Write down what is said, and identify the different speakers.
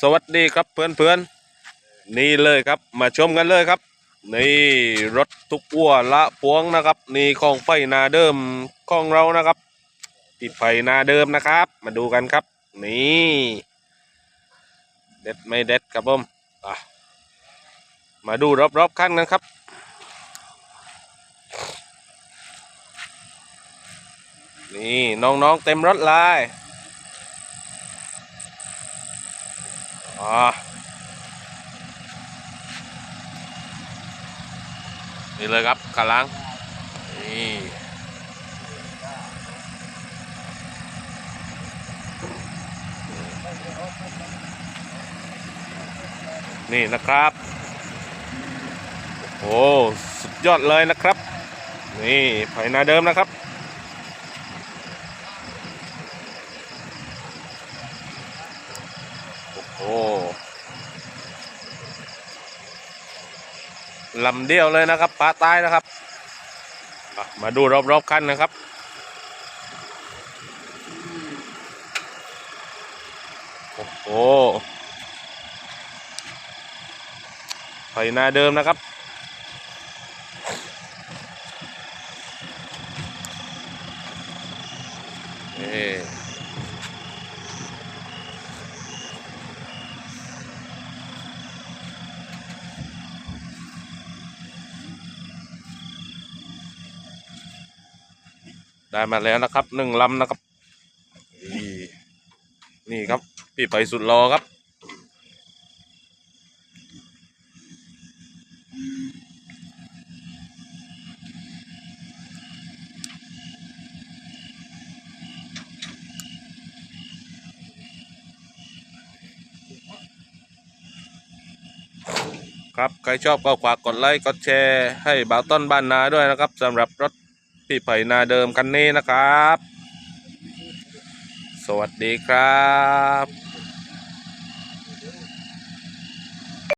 Speaker 1: สวัสดีครับเพื่อนๆนี่เลยครับมาชมกันเลยครับ นี่รถทุกวัวละพวงนะครับ นี่ของไฟนาเดิมของเรานะครับ ติดไฟนาเดิมนะครับ มาดูกันครับ นี่เด็ดไม่เด็ดครับผมมาดูรอบๆขั้นกันครับนี่น้องๆเต็มรถเลย อ๋อ นี่เลยครับกำลัง นี่นี่นะครับ โอ้ สุดยอดเลยนะครับ นี่ไผ่นาเดิมนะครับ โอ้ลำเดียวเลยนะครับปลาตายนะครับ มาดูรอบๆคันนะครับโอ้โหไฟหน้าเดิมนะครับนี่ ได้มาแล้วนะครับหนึ่งลำนะครับ นี่นี่ครับพี่ไปสุดรอครับ ครับ ใครชอบก็ฝากกดไลค์ กดแชร์ให้บ่าวต้นบ้านนาด้วยนะครับสำหรับรถ พี่ไผ่นาเดิมกันนี้นะครับ สวัสดีครับ